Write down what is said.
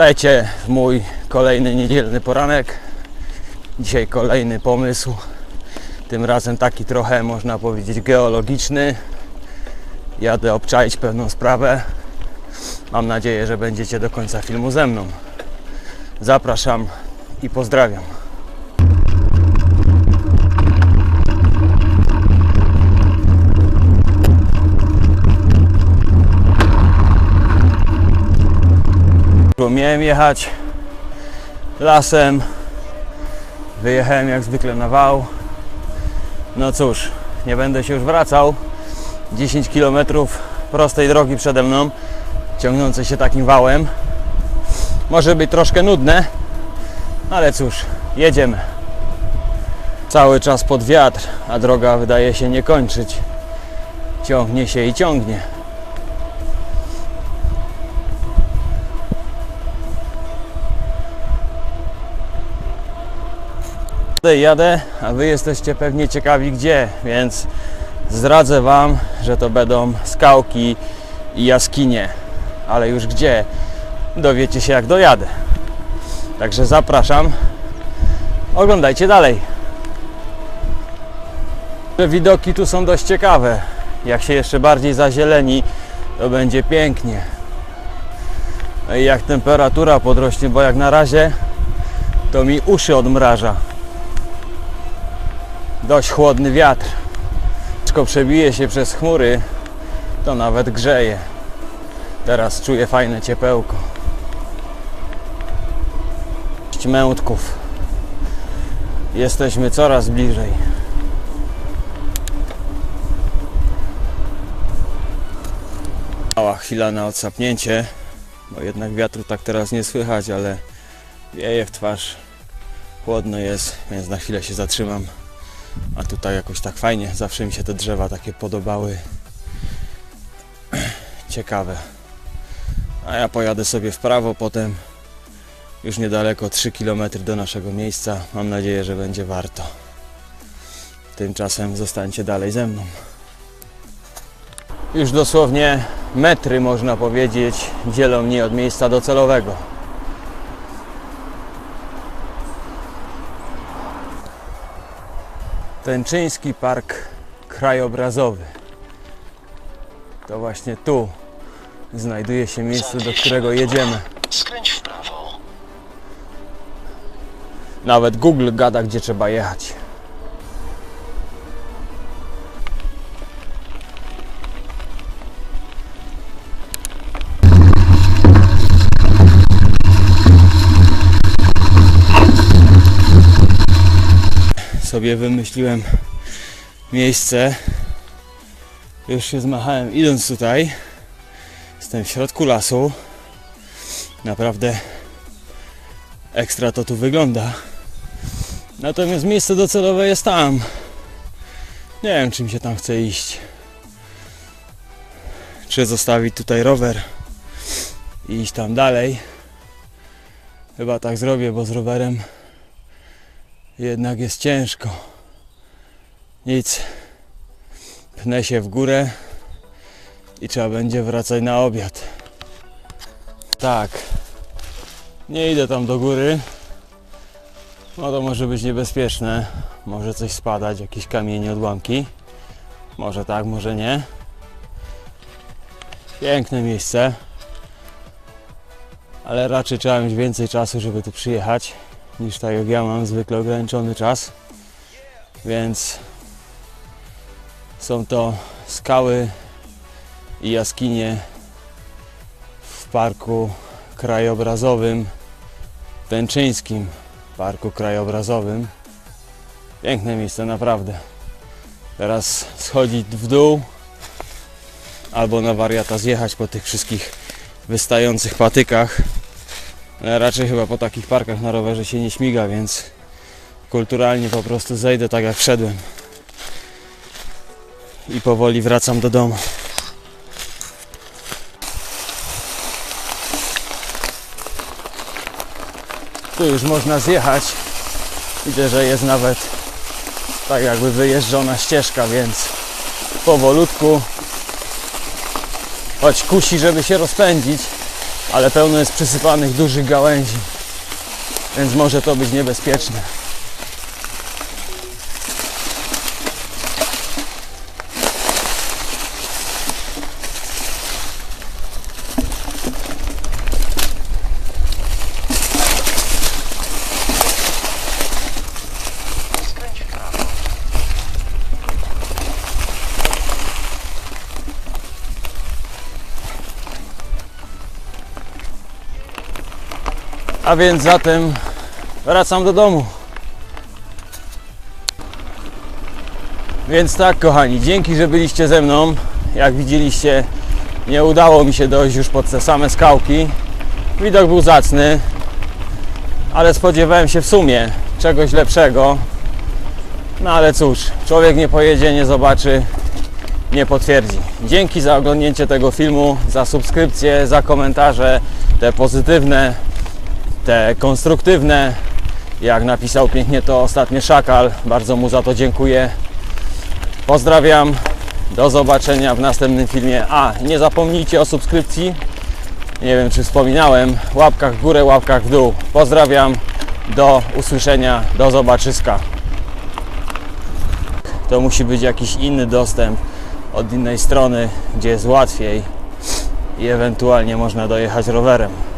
Witajcie w mój kolejny niedzielny poranek. Dzisiaj kolejny pomysł. Tym razem taki trochę można powiedzieć geologiczny. Jadę obczaić pewną sprawę. Mam nadzieję, że będziecie do końca filmu ze mną. Zapraszam i pozdrawiam. Miałem jechać lasem. Wyjechałem jak zwykle na wał. No cóż, nie będę się już wracał. 10 km prostej drogi przede mną, ciągnącej się takim wałem. Może być troszkę nudne, ale cóż, jedziemy. Cały czas pod wiatr, a droga wydaje się nie kończyć. Ciągnie się i ciągnie. Jadę, jadę, a wy jesteście pewnie ciekawi gdzie, więc zdradzę wam, że to będą skałki i jaskinie. Ale już gdzie? Dowiecie się jak dojadę. Także zapraszam. Oglądajcie dalej. Widoki tu są dość ciekawe. Jak się jeszcze bardziej zazieleni, to będzie pięknie. No i jak temperatura podrośnie, bo jak na razie to mi uszy odmraża dość chłodny wiatr. Wszystko przebije się przez chmury, to nawet grzeje. Teraz czuję fajne ciepełko. Mętków. Jesteśmy coraz bliżej. Mała chwila na odsapnięcie, bo jednak wiatru tak teraz nie słychać, ale wieje w twarz. Chłodno jest, więc na chwilę się zatrzymam. A tutaj jakoś tak fajnie, zawsze mi się te drzewa takie podobały. Ciekawe. A ja pojadę sobie w prawo, potem już niedaleko 3 km do naszego miejsca. Mam nadzieję, że będzie warto. Tymczasem zostańcie dalej ze mną. Już dosłownie metry można powiedzieć dzielą mnie od miejsca docelowego. Tęczyński Park Krajobrazowy. To właśnie tu znajduje się miejsce, do którego jedziemy. Skręć w prawo. Nawet Google gada, gdzie trzeba jechać. Sobie wymyśliłem miejsce. Już się zmachałem idąc tutaj. Jestem w środku lasu. Naprawdę ekstra to tu wygląda. Natomiast miejsce docelowe jest tam. Nie wiem, czy mi się tam chce iść. Czy zostawić tutaj rower i iść tam dalej. Chyba tak zrobię, bo z rowerem jednak jest ciężko. Nic. Pnę się w górę i trzeba będzie wracać na obiad. Tak. Nie idę tam do góry. No to może być niebezpieczne. Może coś spadać, jakieś kamienie, odłamki. Może tak, może nie. Piękne miejsce. Ale raczej trzeba mieć więcej czasu, żeby tu przyjechać, niż tak jak ja mam zwykle ograniczony czas. Więc są to skały i jaskinie w parku krajobrazowym Tęczyńskim Parku Krajobrazowym. Piękne miejsce, naprawdę. Teraz schodzić w dół albo na wariata zjechać po tych wszystkich wystających patykach. Ale raczej chyba po takich parkach na rowerze się nie śmiga, więc kulturalnie po prostu zejdę tak jak wszedłem. I powoli wracam do domu. Tu już można zjechać. Widzę, że jest nawet tak jakby wyjeżdżona ścieżka, więc powolutku choć kusi, żeby się rozpędzić, ale pełno jest przysypanych dużych gałęzi, więc może to być niebezpieczne. A więc zatem wracam do domu. Więc tak, kochani, dzięki, że byliście ze mną. Jak widzieliście, nie udało mi się dojść już pod te same skałki. Widok był zacny, ale spodziewałem się w sumie czegoś lepszego. No ale cóż, człowiek nie pojedzie, nie zobaczy, nie potwierdzi. Dzięki za oglądnięcie tego filmu, za subskrypcję, za komentarze, te pozytywne, te konstruktywne. Jak napisał pięknie to ostatnio Szakal, bardzo mu za to dziękuję. Pozdrawiam, do zobaczenia w następnym filmie. A, nie zapomnijcie o subskrypcji. Nie wiem, czy wspominałem. Łapkach w górę, łapkach w dół. Pozdrawiam, do usłyszenia, do zobaczyska. To musi być jakiś inny dostęp od innej strony, gdzie jest łatwiej i ewentualnie można dojechać rowerem.